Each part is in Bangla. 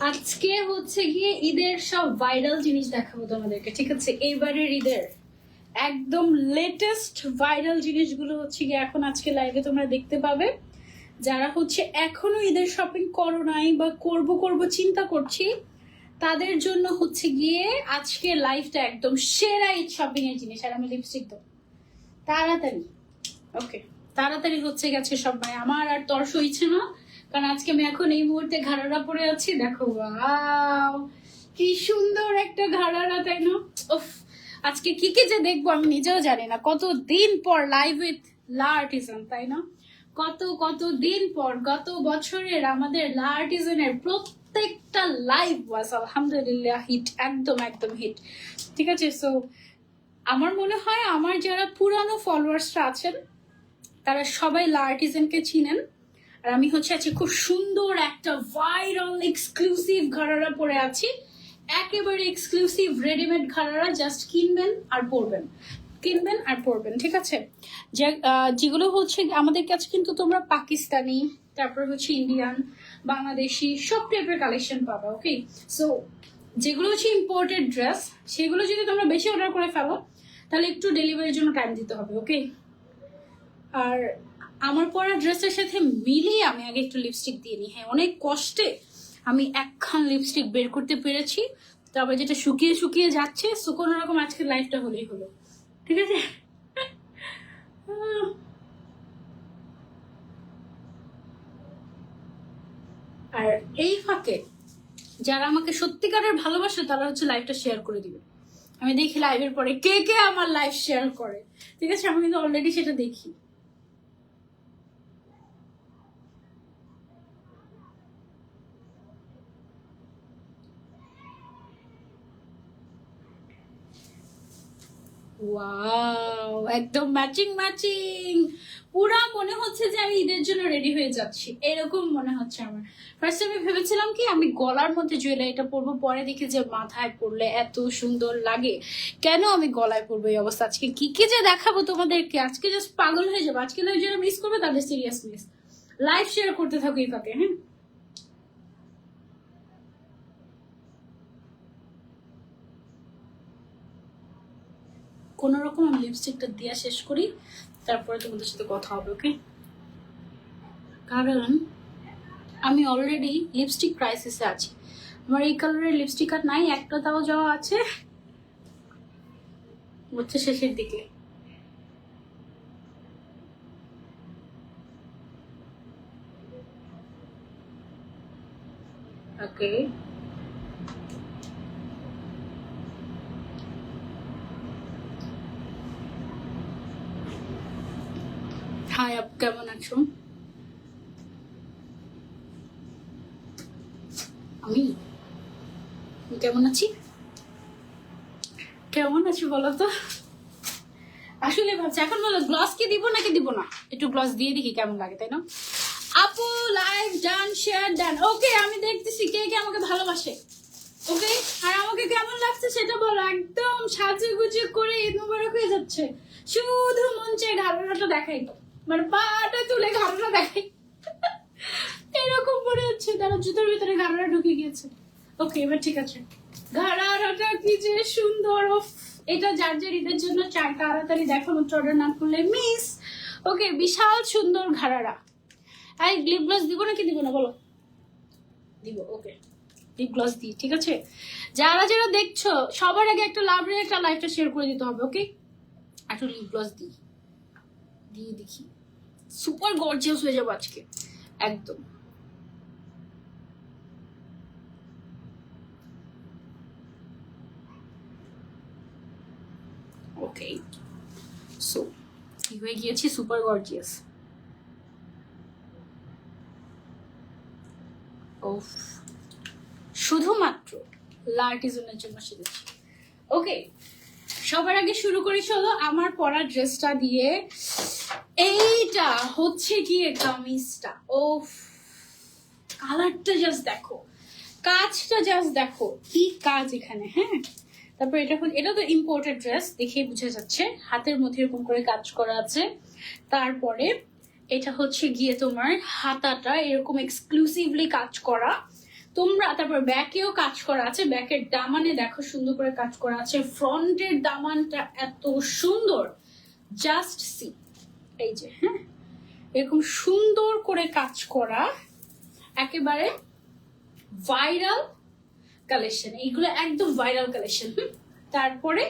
আজকে হচ্ছে গিয়ে ঈদের সব ভাইরাল জিনিস দেখাবো তোমাদেরকে ঠিক আছে? এইবারের ঈদের একদম লেটেস্ট ভাইরাল জিনিসগুলো হচ্ছে গিয়ে এখন আজকে লাইভে তোমরা দেখতে পাবে। যারা হচ্ছে এখনও ঈদের শপিং করো নাই বা করব করব চিন্তা করছি তাদের জন্য হচ্ছে গিয়ে আজকে লাইফটা একদম সেরা ঈদ শপিং এর জিনিস। আর আমি লিপস্টিক দেবো। তাড়াতাড়ি। ওকে তাড়াতাড়ি হচ্ছে গেছে সব মানে আমার আর তর সইছে না। কারণ আজকে আমি এখন এই মুহূর্তে ঘাড়ারা পরে আছি, দেখো কি সুন্দর একটা ঘাড়ারা, তাই না? উফ, আজকে কি কি যে দেখব আমি নিজেও জানি না। কত দিন পর লাইভ উইথ লা আর্টিজান তাই না? কত কত দিন পর, গত বছরের আমাদের লা আর্টিজানের প্রত্যেকটা লাইভ ওয়াজ আলহামদুলিল্লাহ হিট একদম একদম হিট ঠিক আছে সো আমার মনে হয় আমার যারা পুরানো ফলোয়ার্সরা আছেন, তারা সবাই লা আর্টিজানকে চিনেন। আর আমি হচ্ছে আজকে খুব সুন্দর একটা ভাইরাল এক্সক্লুসিভ ঘাড়ারা পরে আছি। একেবারে এক্সক্লুসিভ রেডিমেড ঘাড়ারা জাস্ট কিনবেন আর পরবেন। কিনবেন আর পরবেন, ঠিক আছে? যে যেগুলো হচ্ছে আমাদের কাছে কিন্তু তোমরা পাকিস্তানি, তারপর হচ্ছে ইন্ডিয়ান বাংলাদেশি, সব টাইপের কালেকশন পাবে ওকে সো যেগুলো হচ্ছে ইম্পোর্টেড ড্রেস সেগুলো যদি তোমরা বেশি অর্ডার করে ফেলো, তাহলে একটু ডেলিভারির জন্য টাইম দিতে হবে ওকে আর আমার পরা ড্রেসের সাথে মিলিয়ে আমি আগে একটু লিপস্টিক দিয়ে নিই। হ্যাঁ অনেক কষ্টে আমি একখান লিপস্টিক বের করতে পেরেছি। তারপর যেটা শুকিয়ে শুকিয়ে যাচ্ছে, সো কোনো রকম আজকে লাইফটা হলেই হলো। ঠিক আছে? আর এই ফাঁকে যারা আমাকে সত্যিকারের ভালোবাসে, তারা হচ্ছে লাইভটা শেয়ার করে দিবে। আমি দেখি লাইভের পরে কে কে আমার লাইভ শেয়ার করে। ঠিক আছে? আমি কিন্তু অলরেডি সেটা দেখি। ওয়াও একদম ম্যাচিং ম্যাচিং পুরা মনে হচ্ছে যে আমি ঈদের জন্য রেডি হয়ে যাচ্ছি। এরকম মনে হচ্ছে আমার। ফার্স্ট আমি ভেবেছিলাম কি, আমি গলার মধ্যে জুয়েলারিটা পরবো, পরে দেখি যে মাথায় পরলে এত সুন্দর লাগে। কেন আমি গলায় পরবো এই অবস্থা? আজকে কি কি যে দেখাবো তোমাদেরকে? আজকে জাস্ট পাগল হয়ে যাব। আজকে যারা মিস করবে তাদের সিরিয়াস মিস লাইভ শেয়ার করতে থাকো এই হ্যাঁ? কোনো রকম আমি লিপস্টিকটা দেওয়া শেষ করি, তারপরে তোমাদের সাথে কথা হবে ওকে কারণ আমি অলরেডি লিপস্টিক ক্রাইসিসে আছি। আমার এই কালারের লিপস্টিক আর নাই, একটা তাও যাওয়া আছে, হচ্ছে শেষের দিকে। ওকে হাই আপ, কেমন আছো? আমি? কেমন আছি? কেমন আছি বলো তো? আসলে ভাবছি, এখন বলো কি দিব নাকি দিব না? একটু দিয়ে দেখি কেমন লাগে, তাই না? আপু লাইভ ডান শেয়ার ডান ওকে আমি দেখতেছি কে কে আমাকে ভালোবাসে। ওকে আর আমাকে কেমন লাগছে সেটা বলো। একদম সাজে গুজে করে ঈদ মুবারক হয়ে যাচ্ছে। শুধু মন চাই ঘাড়াটা দেখাই। মানে পাটা তুলে ঘাড়াটা দেখাই। এরকম মনে হচ্ছে তারা জুতোর ভিতরে ঘাড়াটা ঢুকে গিয়েছে। ওকে এবার ঠিক আছে। ঘাড়াটা কি যে সুন্দর এটা যার যার ঈদের জন্য চাই তাড়াতাড়ি দেখো মাত্র অর্ডার না করলে মিস ওকে বিশাল সুন্দর ঘাড়ারা। এই লিপ গ্লস দিব নাকি দিব না, বলো? দিব ওকে লিপ গ্লস দিই, ঠিক আছে? যারা যারা দেখছ, সবার আগে একটা লাভ রে একটা লাইফটা শেয়ার করে দিতে হবে ওকে একটু লিপ গ্লস দিই। দিয়ে দেখি। সুপার গর্জিয়াস হয়ে যাব আজকে। একদম। ওকে সো কি হয়ে গিয়েছি? সুপার গর্জিয়াস শুধুমাত্র লার্টিজনের জন্য ওকে সবার আগে শুরু করি, চলো। আমার পরা ড্রেসটা দিয়ে এইটা হচ্ছে গিয়ে কামিজটা ওফ, কালারটা জাস্ট দেখো। কাজটা জাস্ট দেখো, কি কাজ এখানে হ্যাঁ? তারপর এটা এটা তো ইম্পোর্টেড ড্রেস দেখেই বোঝা যাচ্ছে। হাতের মধ্যে এরকম করে কাজ করা আছে। তারপরে এটা হচ্ছে গিয়ে তোমার হাতাটা, এরকম এক্সক্লুসিভলি কাজ করা। তোমরা, তারপর ব্যাকেও কাজ করা আছে। ব্যাকের দামানে দেখো, সুন্দর করে কাজ করা আছে। ফ্রন্টের দামানটা এত সুন্দর। জাস্ট সি এই যে হ্যাঁ? এরকম সুন্দর করে কাজ করা, একেবারে ভাইরাল কালেকশন এইগুলো একদম ভাইরাল কালেকশন তারপরে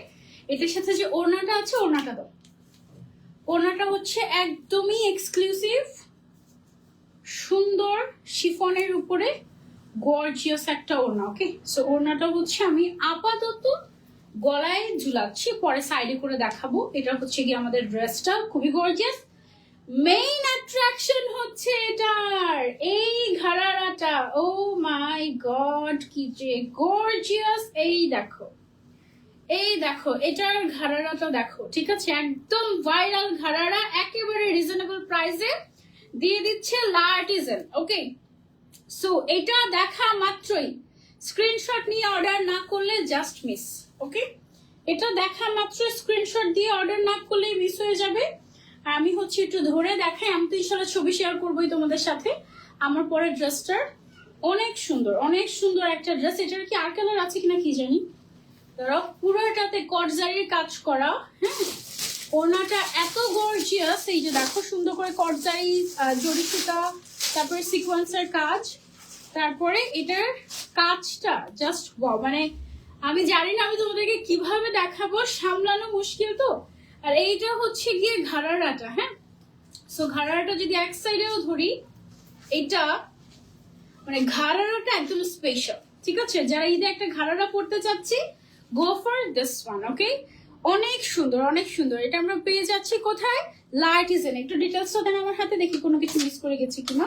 এটার সাথে যে ওড়নাটা আছে, ওড়নাটা দাও। ওড়নাটা হচ্ছে একদমই এক্সক্লুসিভ সুন্দর শিফনের উপরে গর্জিয়াস একটা ওড়না ওকে সো ওড়নাটা হচ্ছে আমি আপাতত গলায় ঝুলাচ্ছি, পরে সাইডে করে দেখাবো। এটা হচ্ছে কি আমাদের ড্রেসটা খুবই গর্জিয়াস মেইন অ্যাট্রাকশন হচ্ছে এটার, এই ঘাড়ারাটা। ও মাই গড কি যে গর্জিয়াস এই দেখো এই দেখো, এটার ঘাড়ারাটা দেখো, ঠিক আছে? একদম ভাইরাল ঘাড়ারা, একেবারে রিজনেবল প্রাইসে দিয়ে দিচ্ছে লার্টিজেন ওকে সো এটা দেখা মাত্রই। স্ক্রিনশট নিয়ে অর্ডার না করলে জাস্ট মিস ওকে এটা দেখা মাত্র স্ক্রিনশট দিয়ে অর্ডার না করলে মিস হয়ে যাবে। আমি হচ্ছে একটু ধরে দেখাই, আমি তো ইনশাল্লাহ ছবি শেয়ার করবোই তোমাদের সাথে। আমার পরের ড্রেসটার অনেক সুন্দর অনেক সুন্দর একটা ড্রেস এটার কি আর কালার আছে কিনা কি জানি? ধরো, পুরোটাতে কটজারির কাজ করা হ্যাঁ? ওনাটা এত গর্জিয়াস এই যে দেখো, সুন্দর করে কটজারি জড়ি সুতা, তারপরে সিকোয়েন্সের কাজ। তারপরে এটার কাজটা জাস্ট মানে আমি জানি না আমি তোমাদেরকে কীভাবে দেখাবো, সামলানো মুশকিল তো। আর এইটা হচ্ছে গিয়ে ঘাড়ারাটা হ্যাঁ? সো ঘাড়ারাটা যদি এক সাইডেও ধরি এটা মানে ঘাড়ারাটা একদম স্পেশাল ঠিক আছে? যারা ঈদে একটা ঘাড়ারা পড়তে চাচ্ছি go for this one okay অনেক সুন্দর অনেক সুন্দর। এটা আমরা পেয়ে যাচ্ছি কোথায়? লাইট লাইটিজেন একটু ডিটেলসটা দেন আমার হাতে, দেখি কোনো কিছু মিস করে গেছি কিনা।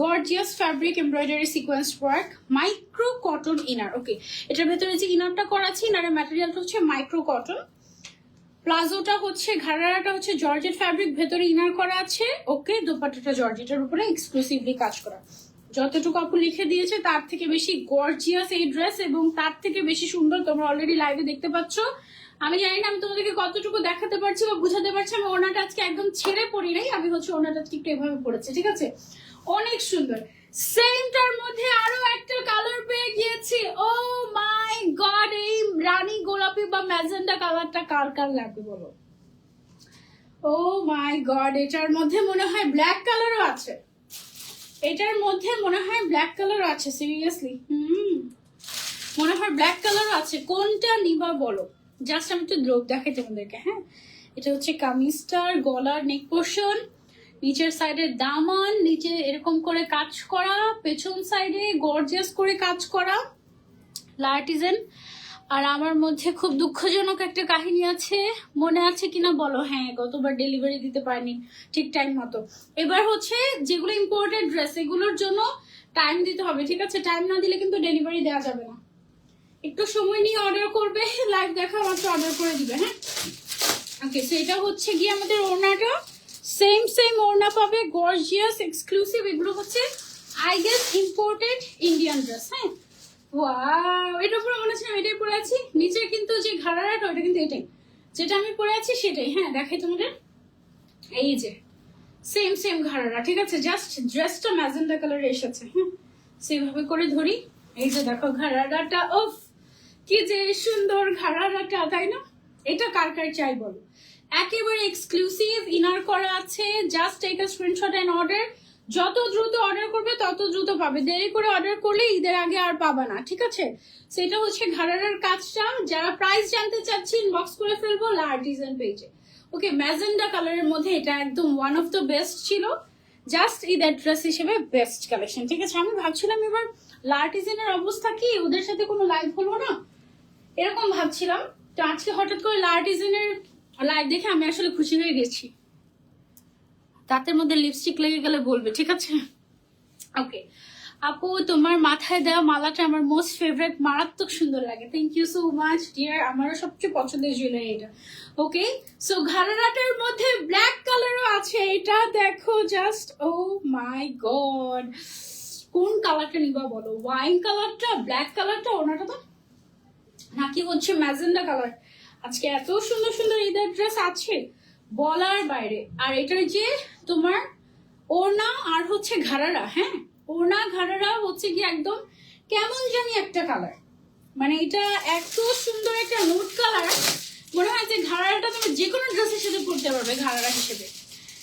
Gorgeous fabric embroidery sequence work micro cotton inner okay এটার ভেতরে যে ইনারটা করা আছে ইনারের ম্যাটেরিয়ালটা হচ্ছে মাইক্রো কটন প্লাজোটা হচ্ছে ঘাড়ারাটা হচ্ছে জর্জেট ফ্যাব্রিক ভেতরে ইনার করা আছে। ওকে দোপাট্টাটা জর্জেটের উপরে এক্সক্লুসিভলি কাজ করা। যতটুকু আপু লিখে দিয়েছে, তার থেকে বেশি গর্জিয়াস এই ড্রেস এবং তার থেকে বেশি সুন্দর তোমরা অলরেডি লাইভে দেখতে পাচ্ছ। আমি জানি না, আমি তোমাদেরকে কতটুকু দেখাতে পারছি বা বুঝাতে পারছি, আমি ওনাটা আজকে একদম ছেড়ে পড়ি নাই, আমি হচ্ছে ওনাটা আজকে একটু এভাবে পড়েছি, ঠিক আছে? অনেক সুন্দর। সেমটার মধ্যে আরও একটা কালার পেয়ে গিয়েছি। ও মাই গড, এই রানী গোলাপি বা ম্যাজেন্ডা কালারটা কার কার লাগবে বলো? ও মাই গড, এটার মধ্যে মনে হয় ব্ল্যাক কালারও আছে। এটার মধ্যে মনে হয় ব্ল্যাক কালার আছে, সিরিয়াসলি। হুম, মনে হয় ব্ল্যাক কালার আছে। কোনটা নিবা বলো? জাস্ট আমি একটু দ্রোপ দেখাই তোমাদেরকে হ্যাঁ? এটা হচ্ছে কামিজটার গলার নেক পোর্শন। নিচের সাইডে দামান নিচে এরকম করে কাজ করা, পেছন সাইডে গর্জিয়াস করে কাজ করা লার্টিজেন আর আমার মধ্যে খুব দুঃখজনক একটা কাহিনী আছে, মনে আছে কিনা বলো? হ্যাঁ গতবার ডেলিভারি দিতে পারিনি, ঠিক টাইম মতো। এবার হচ্ছে যেগুলো ইম্পোর্টেড ড্রেস এগুলোর জন্য টাইম দিতে হবে, ঠিক আছে? টাইম না দিলে কিন্তু ডেলিভারি দেওয়া যাবে না। একটু সময় নিয়ে অর্ডার করবে লাইভ দেখা মাত্র অর্ডার করে দিবে হ্যাঁ? ওকে সেটা হচ্ছে গিয়ে আমাদের ওড়নাটা। সেম সেম ওড়না পাবে গর্জিয়াস এক্সক্লুসিভ এগুলো হচ্ছে I guess imported Indian dress হ্যাঁ? এটা পুরো মনে হচ্ছে আমি এটাই পরে আছি। নিচে কিন্তু যে ঘাড়াটা ওটা কিন্তু এটাই। যেটা আমি পরে আছি সেটাই হ্যাঁ দেখাই তোমাদের। এই যে সেম সেম ঘাড়ারা, ঠিক আছে? জাস্ট ড্রেসটা ম্যাজেন্ডা কালারে এসেছে হ্যাঁ সেভাবে করে ধরি। এই যে দেখো ঘাড়ারাটা ওফ কি যে সুন্দর ঘাড়ারাটা, তাই না? এটা কার কার চাই বলো? একেবারে এক্সক্লুসিভ ইনার করা আছে। Just take a screenshot and order যত দ্রুত অর্ডার করবে, তত দ্রুত পাবে। দেরি করে অর্ডার করলে ঈদের আগে আর পাবা না, ঠিক আছে? সেটা হচ্ছে ঘাড়ার কাজটা। যারা প্রাইস জানতে চাচ্ছি ইনবক্স করে ফেলব লার্টিজান পেজে ওকে ম্যাজেন্ডা কালারের মধ্যে এটা একদম ওয়ান অফ দ্য বেস্ট ছিল। জাস্ট ঈদের ড্রেস হিসেবে বেস্ট কালেকশন ঠিক আছে? আমি ভাবছিলাম এবার লার্টিজেনের অবস্থা কি? ওদের সাথে কোনো লাইভ হলো না? এরকম ভাবছিলাম। তো আজকে হঠাৎ করে লার্টিজেনের লাইভ দেখে আমি আসলে খুশি হয়ে গেছি। দাঁতের মধ্যে লিপস্টিক লেগে গেলে বলবে, ঠিক আছে? ওকে আপু, তোমার মাথায় দেওয়া মালাটা আমার মোস্ট ফেভারিট মারাত্মক সুন্দর লাগে। Thank you so much dear আমারও সবচেয়ে পছন্দের জুয়েলারি এটা। ওকে সো ঘাড়াটার মধ্যে ব্ল্যাক কালারও আছে। এটা দেখো জাস্ট ও মাই গড কোন কালারটা নিবা বলো? ওয়াইন কালারটা ব্ল্যাক কালারটা ওনাটা তো? নাকি হচ্ছে ম্যাজেন্ডা কালার আজকে এত সুন্দর সুন্দর ঈদের ড্রেস আছে, বলার বাইরে। আর এটার যে তোমার ওড়না আর হচ্ছে ঘাড়ারা হ্যাঁ? ওনা ঘাড়ারা হচ্ছে কি একদম কেমন জানি একটা কালার মানে এটা এত সুন্দর একটা নোট কালার মনে হয় যে ঘাড়াটা তুমি যে কোনো ড্রেসের সাথে পরতে পারবে, ঘাড়ারা হিসেবে।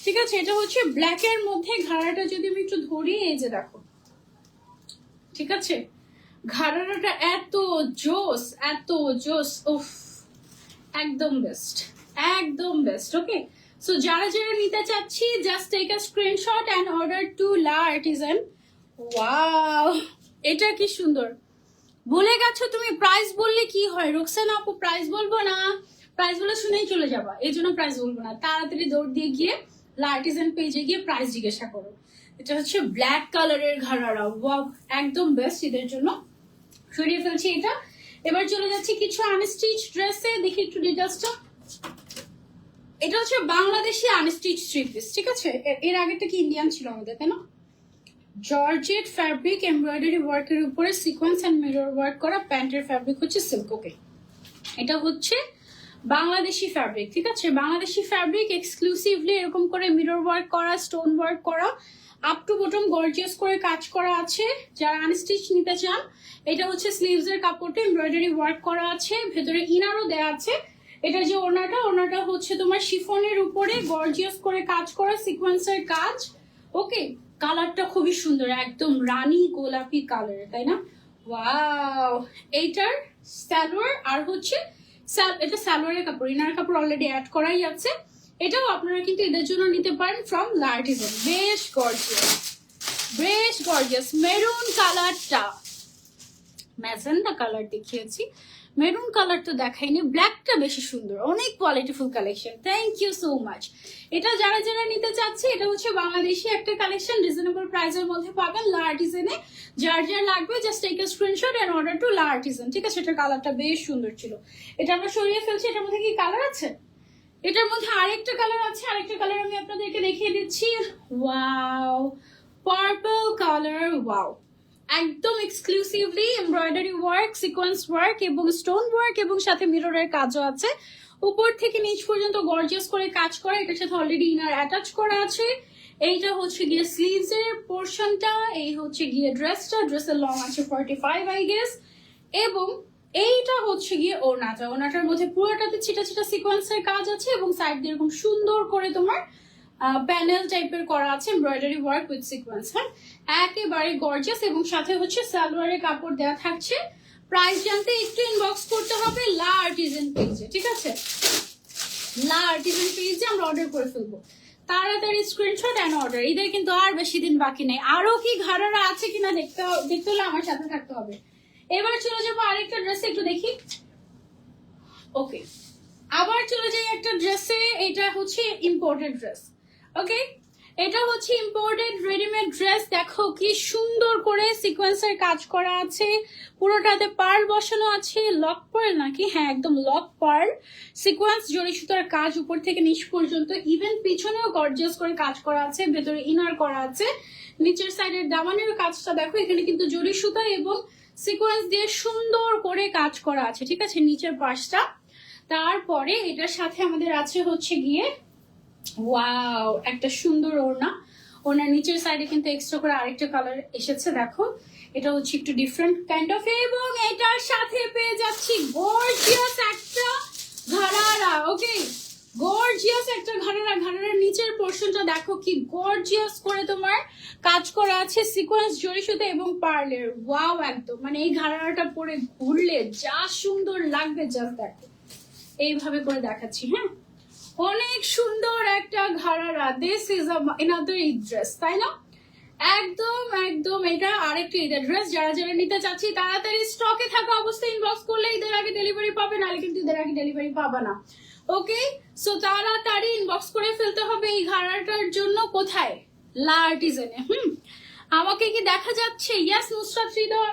ঠিক আছে, এটা হচ্ছে ব্ল্যাক এর মধ্যে ঘাড়াটা যদি আমি একটু ধরি, এই যে দেখো। ঠিক আছে? ঘাড়াটা এত জোস এত জোস, উফ। একদম বেস্ট একদম বেস্ট ওকে সো যারা যারা নিতে চাচ্ছি just take a screenshot and order to La Artisan wow এটা কি সুন্দর। বলে গেছো তুমি প্রাইস বললে কি হয়? রোকসানা আপু প্রাইস বলব না? প্রাইস বলে শুনেই চলে যাবা। এই জন্য প্রাইস বলব না। তাড়াতাড়ি দৌড় দিয়ে গিয়ে লার্টিজান পেজে গিয়ে প্রাইস জিজ্ঞাসা করো। এটা হচ্ছে ব্ল্যাক কালারের ঘাড়ারা ওয়াও একদম বেস্ট এদের জন্য। সরিয়ে ফেলছি এটা। এবার চলে যাচ্ছি কিছু আনস্টিচ ড্রেসে দেখি একটু ডিটেলসটা এটা হচ্ছে বাংলাদেশি আনস্টিচ থ্রি পিস ঠিক আছে? এর আগেটা কি ইন্ডিয়ান ছিল আমাদের, তাই না? জর্জেট ফ্যাব্রিক এমব্রয়ডারি ওয়ার্কের উপরে সিকোয়েন্স অ্যান্ড মিরর ওয়ার্ক করা প্যান্টের ফ্যাব্রিক হচ্ছে সিল্ক ওকে এটা হচ্ছে বাংলাদেশি ফ্যাব্রিক ঠিক আছে? বাংলাদেশি ফ্যাব্রিক এক্সক্লুসিভলি এরকম করে মিরর ওয়ার্ক করা স্টোন ওয়ার্ক করা আপ টু বটম গর্জিয়াস করে কাজ করা আছে। যারা আনস্টিচ নিতে চান, এটা হচ্ছে স্লিভস এর কাপড়টা এমব্রয়ডারি ওয়ার্ক করা আছে, ভেতরে ইনারও দেওয়া আছে। এটা যে ওনাটা ওনাটা হচ্ছে তোমার শিফনের উপরে গর্জিয়াস করে কাজ করা সিকোয়েন্সের কাজ। ওকে কালারটা খুবই সুন্দর, একদম রানী গোলাপি কালার তাই না? ওয়াও এইটার সালোয়ার আর হচ্ছে এটা সালোয়ারের কাপড় ইনার কাপড় অলরেডি অ্যাড করাই আছে। এটাও আপনারা কিন্তু এদের জন্য নিতে পারেন ফ্রম লার্টিজেন বেশ গর্জিয়াস বেশ গর্জিয়াস মেরুন কালারটা ম্যাজেন্ডা কালার দেখিয়েছি। মেরুন কালার তো দেখাইনি। ব্ল্যাকটা বেশি সুন্দর। অনেক qualityful collection thank you so much এটা যারা যারা নিতে চাচ্ছে, এটা হচ্ছে বাংলাদেশি একটা কালেকশন রিজনেবল প্রাইসের মধ্যে পাবেন লা আর্টিজেনে যার যার লাগবে just take screenshot and order to La Artisan ঠিক আছে? এটার কালারটা বেশ সুন্দর ছিল। এটা আমরা সরিয়ে ফেলছি। এটার মধ্যে কি কালার আছে? এটার মধ্যে আরেকটা কালার আছে, আরেকটা কালার আমি আপনাদেরকে দেখিয়ে দিচ্ছি। ওয়াও পার্পল কালার ওয়াও একদম exclusively embroidery work sequence work এবং স্টোন ওয়ার্ক এবং সাথে মিররের কাজও আছে। উপর থেকে নিচ পর্যন্ত গর্জিয়াস করে কাজ করা, এটার সাথে অলরেডি ইনার অ্যাটাচ করা আছে। এইটা হচ্ছে গিয়ে স্লিভস এর পোর্শনটা এই হচ্ছে গিয়ে ড্রেসটা ড্রেসের লং আছে ফর্টি ফাইভ আই গেস এবং এইটা হচ্ছে গিয়ে ওনাটা ওনাটার মধ্যে পুরোটাতে ছিটা ছিটা সিকোয়েন্সের কাজ আছে এবং সাইড দিয়ে এরকম সুন্দর করে তোমার প্যানেল টাইপের করা আছে এমব্রয়ডারি ওয়ার্ক উইথ সিকোয়েন্স হ্যাঁ? একেবারে গর্জিয়াস এবং সাথে হচ্ছে সালোয়ারের কাপড় দেওয়া থাকছে। প্রাইস জানতে একটু ইনবক্স করতে হবে লা আর্টিজেন পেজে ঠিক আছে? লা আর্টিজেন পেজে আমরা অর্ডার করে ফেলব। তাড়াতাড়ি স্ক্রিনশট অ্যান্ড অর্ডার এদের কিন্তু আর বেশি দিন বাকি নেই। আরও কি ঘাড়ারা আছে কিনা দেখতে দেখতে হলে আমার সাথে থাকতে হবে। এবার চলে যাব আরেকটা ড্রেসে একটু দেখি। ওকে আবার চলে যাই একটা ড্রেসে এটা হচ্ছে ইম্পোর্টেড ড্রেস ওকে এটা হচ্ছে ইম্পোর্টেড রেডিমেড ড্রেস দেখো কি সুন্দর করে সিকোয়েন্সের কাজ করা আছে। পুরোটাতে পার্ল বসানো আছে। লক পার্ল নাকি? হ্যাঁ একদম লক পার্ল সিকোয়েন্স জড়ি সুতার কাজ উপর থেকে নিচ পর্যন্ত। ইভেন পিছনেও গর্জিয়াস করে কাজ করা আছে, ভেতরে ইনার করা আছে। নিচের সাইডের দামানের কাজটা দেখো। এখানে কিন্তু জড়ি সুতা এবং সিকোয়েন্স দিয়ে সুন্দর করে কাজ করা আছে, ঠিক আছে? নিচের পাশটা। তারপরে এটার সাথে আমাদের আছে হচ্ছে গিয়ে ওয়াও একটা সুন্দর ওড়না। ওনার নিচের সাইডে কিন্তু এক্সট্রা করে আরেকটা কালার এসেছে, দেখো। এটা হচ্ছে একটু ডিফারেন্ট কাইন্ড অফ এবং এটার সাথে পেয়ে যাচ্ছি গর্জিয়াস একটা ঘাড়ারা ওকে গর্জিয়াস একটা ঘাড়ারা ঘাড়ারার নিচের পোর্শনটা দেখো কি গর্জিয়াস করে তোমার কাজ করা আছে সিকোয়েন্স জড়ি এবং পার্লের ওয়াও একদম। মানে এই ঘাড়ারাটা পরে ঘুরলে যা সুন্দর লাগবে জাস্ট দেখো। এইভাবে করে দেখাচ্ছি হ্যাঁ? অনেক সুন্দর একটা ঘাড়ারা this is another Eid dress তাই না? একদম একদম। এটা আরেকটা ঈদের ড্রেস যারা যারা নিতে চাচ্ছি, তাড়াতাড়ি স্টকে থাকা অবস্থায় ইনবক্স করলে ঈদের আগে ডেলিভারি পাবে, নাহলে কিন্তু ঈদের আগে ডেলিভারি পাবে না। ওকে সো তাড়াতাড়ি ইনবক্স করে ফেলতে হবে এই ঘাড়াটার জন্য। কোথায়? লা আর্টিজেনে হুম? আমাকে কি দেখা যাচ্ছে? ইয়াস নুসরাত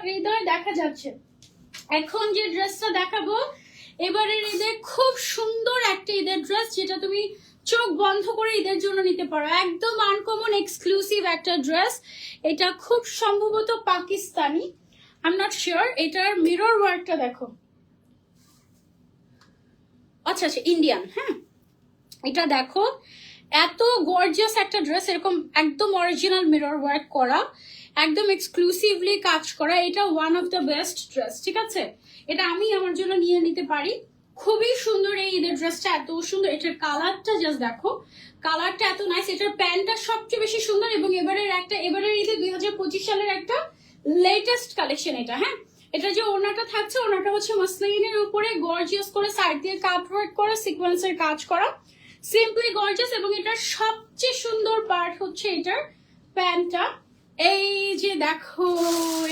হৃদয় দেখা যাচ্ছে। এখন যে ড্রেসটা দেখাবো, এবারের ঈদের খুব সুন্দর একটা ঈদের ড্রেস যেটা তুমি চোখ বন্ধ করে ঈদের জন্য নিতে পারো। একদম আনকমন এক্সক্লুসিভ একটা ড্রেস এটা খুব সম্ভবত Pakistani. I am not sure এটার মিরর ওয়ার্কটা দেখো। আচ্ছা আচ্ছা ইন্ডিয়ান হ্যাঁ? এটা দেখো, এত গর্জিয়াস একটা ড্রেস এরকম একদম অরিজিনাল মিরর ওয়ার্ক করা, একদম এক্সক্লুসিভলি কাজ করা, এটা one of the best dress ঠিক আছে? এটা আমি আমার জন্য নিয়ে নিতে পারি। খুবই সুন্দর এই ঈদের ড্রেসটা এত সুন্দর, এটার কালারটা জাস্ট দেখো কালারটা এত নাইস এটার প্যান্টটা সবচেয়ে বেশি সুন্দর এবং এবারের একটা, এবারের ঈদে দুই হাজার পঁচিশ সালের একটা লেটেস্ট কালেকশন এটা হ্যাঁ? এটা যে ওনাটা থাকছে ওনাটা হচ্ছে মসলিনের উপরে গর্জিয়াস করে সাইড দিয়ে কাট ওয়ার্ক করা সিকোয়েন্সের কাজ করা। সিম্পলি গর্জিয়াস এবং এটার সবচেয়ে সুন্দর পার্ট হচ্ছে এটার প্যান্টটা। এই যে দেখো,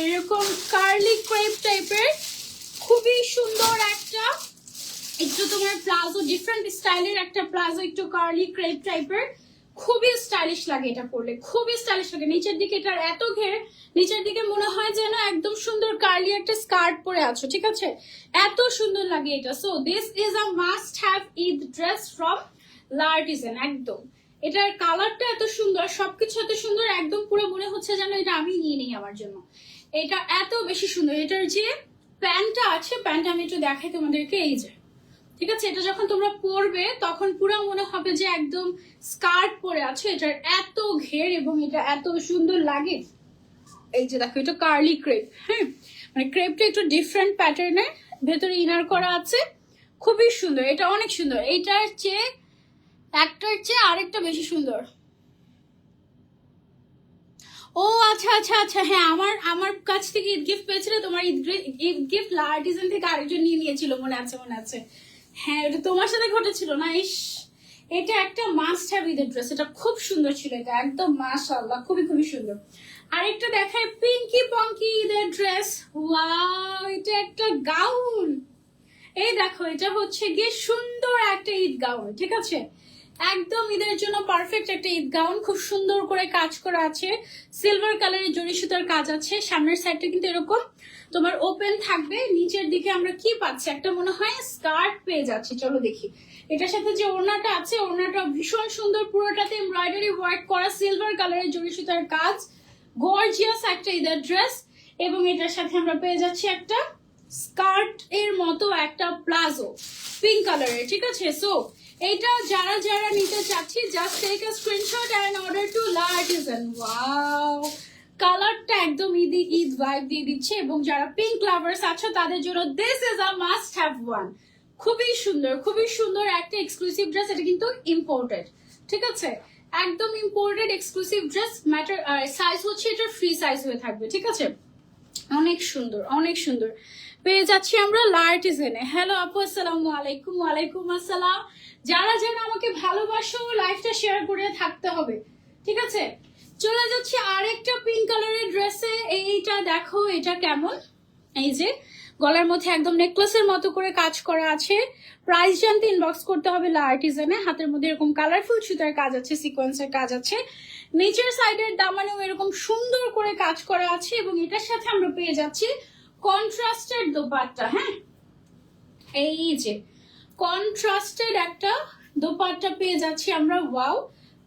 এরকম কার্লি ক্রেপ টাইপের খুবই সুন্দর একটা, একটু তোমার প্লাজো ডিফারেন্ট স্টাইলের একটা প্লাজো, একটু কার্লি ক্রেপ টাইপের খুবই স্টাইলিশ লাগে এটা পরলে, খুবই স্টাইলিশ লাগে। নিচের দিকে এটার এত ঘের, নিচের দিকে মনে হয় যেন একদম সুন্দর কার্লি একটা স্কার্ট পরে আছো, ঠিক আছে? এত সুন্দর লাগে এটা। So this is a must have Eid dress from L'Artisan একদম। এটার কালারটা এত সুন্দর, সবকিছু এত সুন্দর, একদম পুরো মনে হচ্ছে যেন এটা আমি নিয়ে নিই আমার জন্য। এটা এত বেশি সুন্দর। এটার যে প্যান্টটা আছে, প্যান্টটা আমি একটু দেখাই তোমাদেরকে, এই যে। ঠিক আছে? এটা যখন তোমরা পরবে তখন পুরো মনে হবে যে একদম স্কার্ট পরে আছে। এটার এত ঘের এবং এটা এত সুন্দর লাগে। এই যে দেখো, এটা কার্লি ক্রেপ হ্যাঁ মানে ক্রেপটা একটু ডিফারেন্ট প্যাটার্নের ভেতরে ইনার করা আছে। খুবই সুন্দর, এটা অনেক সুন্দর। এইটার চেয়ে, একটার চেয়ে আরেকটা বেশি সুন্দর। ও আচ্ছা আচ্ছা আচ্ছা হ্যাঁ আমার আমার কাছ থেকে ঈদ গিফট পেয়েছিলে। তোমার ঈদ গিফট লার্টিজেন থেকে আরেকজন নিয়ে নিয়েছিল, মনে আছে মনে আছে। হ্যাঁ এটা তোমার সাথে ঘটেছিল না? ইস, এটা একটা মাস্ট হ্যাভ ড্রেস এটা খুব সুন্দর ছিল এটা, একদম মাশাআল্লাহ, খুবই খুবই সুন্দর। আর একটা দেখায় পিঙ্কি পঙ্কি ঈদের ড্রেস ওয়াও এটা একটা গাউন এই দেখো, এটা হচ্ছে গিয়ে সুন্দর একটা ঈদ গাউন ঠিক আছে? একদম ঈদের জন্য পারফেক্ট একটা ঈদ গাউন খুব সুন্দর করে কাজ করা আছে। সিলভার কালারের জড়ি সুতার কাজ আছে, সামনের সাইডটা কিন্তু এরকম। তোমার ওপেন থাকবে, নিচের দিকে আমরা কি পাচ্ছি? একটা মনে হয় স্কার্ট পেয়ে যাচ্ছে, চলো দেখি। এটার সাথে যে ওড়নাটা আছে, ওড়নাটা ভীষণ সুন্দর, পুরোটাতে এমব্রয়ডারি ওয়ার্ক করা সিলভার কালারের জড়ি সুতার কাজ। গর্জিয়াস একটা ঈদের ড্রেস এবং এটার সাথে আমরা পেয়ে যাচ্ছি একটা স্কার্ট এর মতো একটা প্লাজো পিঙ্ক কালারের ঠিক আছে? সো এটা যারা যারা নিতে চাচ্ছি just take a screenshot and order to L'Artisan wow কালারটা একদম ঈদ ঈদ ভাইব দিয়ে দিচ্ছে এবং যারা পিঙ্ক লাভার্স আছো, তাদের জন্য this is a must have one খুবই সুন্দর খুবই সুন্দর একটা এক্সক্লুসিভ ড্রেস এটা কিন্তু ইম্পোর্টেড ঠিক আছে? একদম imported exclusive dress matter size হচ্ছে এটা ফ্রি সাইজ হয়ে থাকবে, ঠিক আছে? অনেক সুন্দর অনেক সুন্দর। পেয়ে যাচ্ছি আমরা লার্টিজেনে। হ্যালো আপু, আসসালামু আলাইকুম। ওয়ালাইকুম আসসালাম। যারা যেন আমাকে ভালোবাসো, লাইফটা শেয়ার করে থাকতে হবে। ঠিক আছে? চলে যাচ্ছি আরেকটা পিঙ্ক কালারের ড্রেসে এইটা দেখো, এটা কেমন? এই যে, গলার মধ্যে একদম নেকলেসের মতো করে কাজ করা আছে। প্রাইস জানতে ইনবক্স করতে হবে লা আর্টিজানে হাতের মধ্যে এরকম কালারফুল সুতার কাজ আছে সিকোয়েন্সের কাজ আছে। নিচের সাইডের দামানেও এরকম সুন্দর করে কাজ করা আছে এবং এটার সাথে আমরা পেয়ে যাচ্ছি কন্ট্রাস্টেড দোপাট্টা হ্যাঁ? এই যে কন্ট্রাস্টেড একটা দোপাট্টা পেয়ে যাচ্ছি আমরা ওয়াও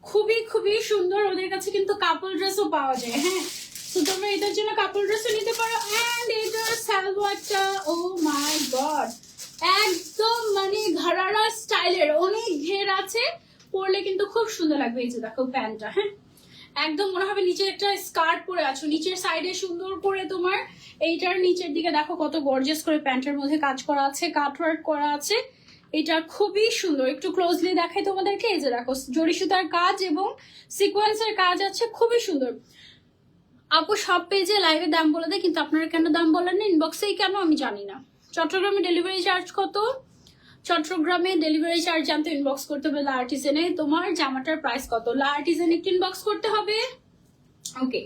খুবই খুবই সুন্দর। ওদের কাছে কিন্তু কাপল ড্রেসও পাওয়া যায় হ্যাঁ? তো তোমরা এটার জন্য কাপল ড্রেসও নিতে পারো অ্যান্ড এটার সালোয়ারটা ও মাই গড একদম মানে ঘরারা স্টাইলের অনেক ঘের আছে। পরলে কিন্তু খুব সুন্দর লাগবে। এই যে দেখো প্যান্টটা হ্যাঁ? একদম মনে হবে নিচে একটা স্কার্ট পরে আছো। নিচের সাইডে সুন্দর করে তোমার এইটার নিচের দিকে দেখো কত গর্জেস করে প্যান্টের মধ্যে কাজ করা আছে কাটওয়ার্ক করা আছে। এটা খুবই সুন্দর। একটু ক্লোজলি দেখাই তোমাদেরকে। এই যে দেখো, জড়ি সুতার কাজ এবং সিকোয়েন্সের কাজ আছে, খুবই সুন্দর। আপু, সব পেজে লাইভে দাম বলে দেয়, কিন্তু আপনারা কেন দাম বলেন না? ইনবক্সেই কেন আমি জানি না। চট্টগ্রামে ডেলিভারি চার্জ কত? চট্টগ্রামে ডেলিভারি চার্জ জানতে ইনবক্স করতে হবে লা আর্টিজেনে তোমার জামাটার প্রাইস কত? লা আর্টিজেনে একটু ইনবক্স করতে হবে। ওকে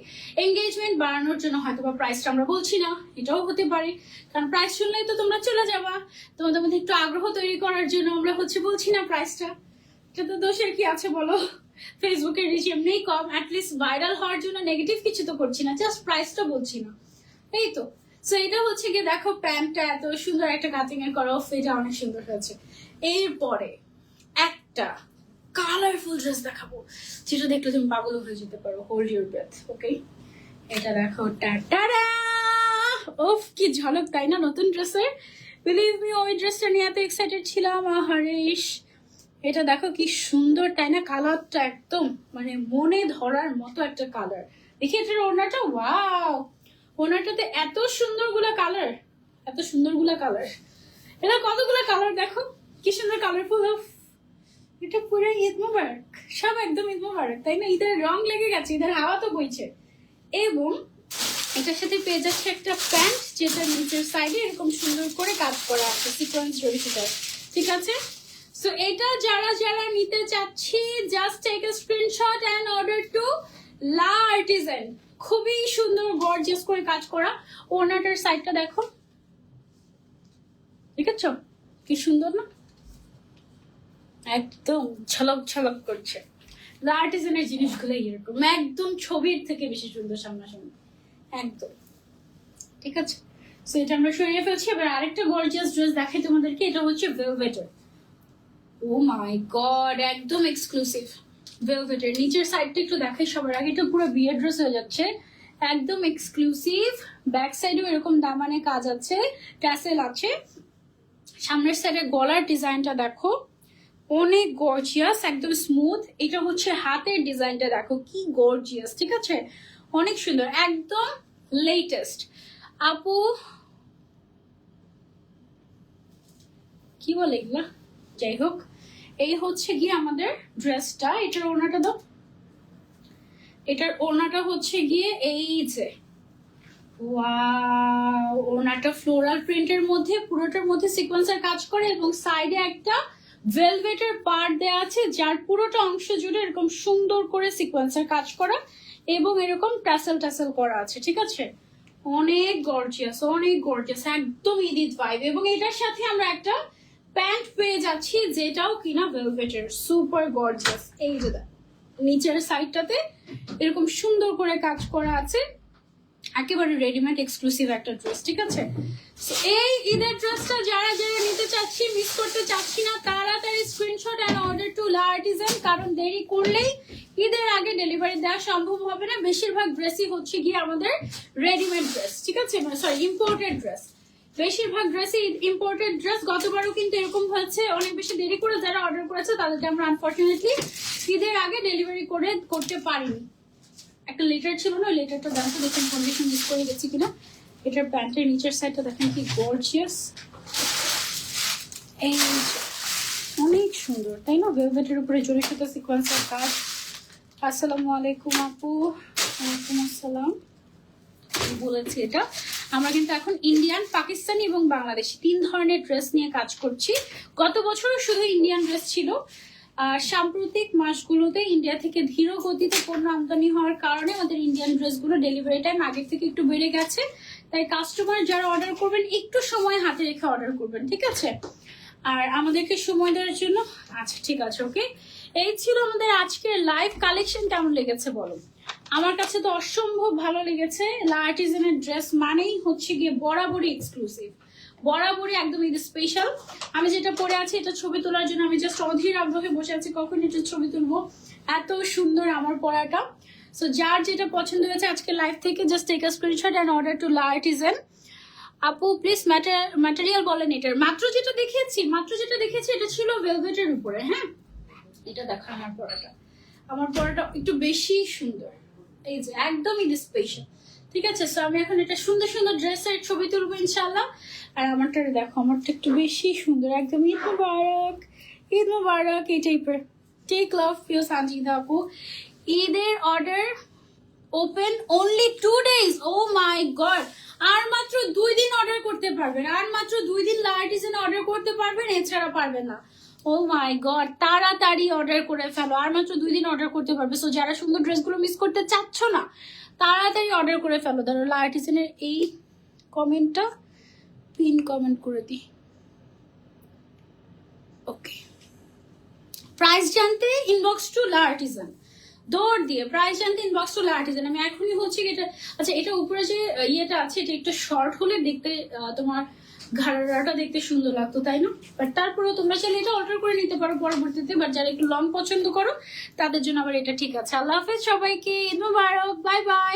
এঙ্গেজমেন্ট বাড়ানোর জন্য হয়তো বা প্রাইসটা আমরা বলছি না, এটাও হতে পারে। কারণ প্রাইস শুনলেই তো তোমরা চলে যাবা। তোমাদের মধ্যে একটু আগ্রহ তৈরি করার জন্য আমরা হচ্ছে বলছি না প্রাইসটা এটা তো দোষের কি আছে বলো? ফেসবুকের রিচ এমনিই কম অ্যাটলিস্ট ভাইরাল হওয়ার জন্য নেগেটিভ কিছু তো করছি না জাস্ট প্রাইসটা বলছি না। এই তো। সো এটা হচ্ছে গিয়ে দেখো প্যান্টটা এত সুন্দর একটা কাটিং এর করা off, এটা অনেক সুন্দর হয়েছে। এরপরে একটা কালারফুল ড্রেস দেখাবো। যেটা দেখলে তুমি পাগল হয়ে যেতে পারো। হোল্ড ইউর ব্রেথ ওকে এটা দেখো টাটারা! ওফ কি ঝলক তাই না? নতুন ড্রেসের বিলিভ মি ওই ড্রেসটা নিয়ে এত এক্সাইটেড ছিলাম হরিশ এটা দেখো কি সুন্দর তাই না? কালারটা একদম মানে মনে ধরার মতো একটা কালার দেখি এটার ওনাটা ওয়াও ওনাটাতে এত সুন্দরগুলা কালার এত সুন্দরগুলা কালার এটা কতগুলো কালার দেখো? কি সুন্দর কালারফুল অফ এটা পুরো ঈদ মুবারক। সব একদম ঈদ মুবারক, তাই না? ঈদের রং লেগে গেছে, ঈদের হাওয়া তো বইছে। এবং এটার সাথে পেয়ে যাচ্ছে একটা প্যান্ট, যেটা নিচের সাইডে এরকম সুন্দর করে কাজ করা আছে সিকোয়েন্স জড়িয়ে ঠিক আছে? সো এটা যারা যারা নিতে চাচ্ছি just take a screenshot and order to La Artisan খুবই সুন্দর গর্জিয়াস করে কাজ করা। ওনাটার সাইডটা দেখো। ঠিক আছে কি সুন্দর না? একদম ঝলক ঝলক করছে। আর্টিজেনের জিনিসগুলো এরকম। একদম ছবির থেকে বেশি সুন্দর সামনাসামনি। একদম। ঠিক আছে? সো এটা আমরা সরিয়ে ফেলছি। এবার আরেকটা গর্জিয়াস ড্রেস দেখাই তোমাদেরকে। এটা হচ্ছে ভেলভেটার ও মাই গড একদম এক্সক্লুসিভ ভেলভেটের নিচের সাইডটা একটু দেখাই সবার আগে, এটা পুরো বিয়ের ড্রেস হয়ে যাচ্ছে। একদম এক্সক্লুসিভ ব্যাক সাইডেও এরকম দামানে কাজ আছে ট্যাসেল আছে। সামনের সাইডে গলার ডিজাইনটা দেখো। অনেক গর্জিয়াস একদম স্মুথ এটা হচ্ছে হাতের ডিজাইনটা দেখো, কি গর্জিয়াস ঠিক আছে? অনেক সুন্দর, একদম লেটেস্ট আপু, কি বলে এগুলা? যাই হোক। এই হচ্ছে গিয়ে আমাদের ড্রেসটা এটার ওনাটা দাও। এটার ওনাটা হচ্ছে গিয়ে এই যে। ওয়াও ওনাটা ফ্লোরাল প্রিন্টের মধ্যে, পুরোটার মধ্যে সিকোয়েন্সের কাজ করে এবং সাইডে একটা ভেলভেটের পার্ট দেওয়া আছে, যার পুরোটা অংশ জুড়ে এরকম সুন্দর করে সিকোয়েন্সের কাজ করা এবং এরকম টাসেল টাসেল করা আছে, ঠিক আছে? অনেক গর্জিয়াস অনেক গর্জিয়াস একদম ইদিত ভাইব এবং এটার সাথে আমরা একটা প্যান্ট পেয়ে যাচ্ছি যেটাও কিনা ভেলভেটের সুপার গর্জিয়াস এই যে নিচের সাইডটাতে এরকম সুন্দর করে কাজ করা আছে। একেবারে রেডিমেড এক্সক্লুসিভ একটা ড্রেস ঠিক আছে? এই ঈদের ড্রেসটা যারা যারা নিতে চাচ্ছি মিস করতে চাচ্ছি না, তাড়াতাড়ি screenshot and order to La Artisan কারণ দেরি করলেই ঈদের আগে ডেলিভারি দেওয়া সম্ভব হবে না। বেশিরভাগ ড্রেসই হচ্ছে গিয়ে আমাদের রেডিমেড ড্রেস ঠিক আছে? সরি ইম্পোর্টেড ড্রেস বেশিরভাগ ড্রেসই ইম্পোর্টেড ড্রেস গতবারও কিন্তু এরকম হয়েছে। অনেক বেশি দেরি করে যারা অর্ডার করেছে, তাদেরকে আমরা আনফর্চুনেটলি ঈদের আগে ডেলিভারি করে, করতে পারিনি। একটা লেটার ছিল না, ওই লেটারটা দেখো দেখেন কন্ডিশন মিস করে গেছি কিনা। এটার প্যান্টের নিচের সাইডটা দেখেন কি গর্জিয়াস এই অনেক সুন্দর, তাই না? ভেলভেটের উপরে জড়ি সুতো সিকোয়েন্সের কাজ আসসালামু আলাইকুম আপু। ওয়ালাইকুম আসসালাম। বলেছি এটা। আমরা কিন্তু এখন ইন্ডিয়ান পাকিস্তানি এবং বাংলাদেশি তিন ধরনের ড্রেস নিয়ে কাজ করছি। গত বছরও শুধু ইন্ডিয়ান ড্রেস ছিল। সাম্প্রতিক মাসগুলোতে ইন্ডিয়া থেকে ধীর গতিতে পণ্য আমদানি হওয়ার কারণে আমাদের ইন্ডিয়ান ড্রেসগুলো ডেলিভারি টাইম আগের থেকে একটু বেড়ে গেছে। তাই কাস্টমার যারা অর্ডার করবেন, একটু সময় হাতে রেখে অর্ডার করবেন, ঠিক আছে? আর আমাদেরকে সময় দেওয়ার জন্য আচ্ছা ঠিক আছে ওকে এই ছিল আমাদের আজকের লাইভ কালেকশন কেমন লেগেছে বলো? আমার কাছে তো অসম্ভব ভালো লেগেছে। লা ড্রেস মানেই হচ্ছে গিয়ে বরাবরই এক্সক্লুসিভ বরাবরই একদম ঈদ স্পেশাল আমি যেটা পরে আছি, এটা ছবি তোলার জন্য আমি জাস্ট অধীর আগ্রহে বসে আছি, কখন এটা ছবি তুলবো? এত সুন্দর আমার পরাটা। সো যার যেটা পছন্দ হয়েছে আজকে লাইভ থেকে just take a screenshot and order to La আপু প্লিজ ম্যাটার ম্যাটেরিয়াল বলেন এটার। মাত্র যেটা দেখিয়েছি, মাত্র যেটা দেখিয়েছি, এটা ছিল ভেলভেটের উপরে হ্যাঁ? এটা দেখো আমার পরাটা। আমার পরাটা একটু বেশি সুন্দর। এই যে, একদমই স্পেশাল ঠিক আছে? সো আমি এখন এটা সুন্দর সুন্দর ড্রেসের ছবি তুলবো ইনশাল্লাহ আর আমারটা দেখো, আমারটা একটু বেশি সুন্দর, একদম ঈদ মুবারক ঈদ মুবারক, এই টাইপের টেক লাভ ইউ সানজিদা আপু। ঈদের order open only two days oh my God আর মাত্র দুই দিন অর্ডার করতে পারবেন, আর মাত্র দুই দিন লার্টিজেন অর্ডার করতে পারবেন, এছাড়া পারবেন না। ও মাই গড তাড়াতাড়ি অর্ডার করে ফেলো। আর মাত্র দুই দিন অর্ডার করতে পারবে। সো যারা সুন্দর ড্রেসগুলো মিস করতে চাচ্ছ না, তাড়াতাড়ি অর্ডার করে ফেলো। ধরো লার্টিজেনের এই কমেন্টটা পিন কমেন্ট করে দিই ওকে প্রাইস জানতে ইনবক্স টু লা দৌড় দিয়ে প্রাইস জানতে ইনবক্স টু লা আর্টিজান আমি এখনই হচ্ছে এটা আচ্ছা এটা উপরে যে ইয়েটা আছে, এটা একটু শর্ট হলে দেখতে তোমার ঘাড়াটা দেখতে সুন্দর লাগতো, তাই না? বাট তারপরেও তোমরা চাইলে এটা অর্ডার করে নিতে পারো পরবর্তীতে বাট যারা একটু লং পছন্দ করো, তাদের জন্য আবার এটা ঠিক আছে। আল্লাহ হাফেজ সবাইকে, ঈদ মুবারক বাই বাই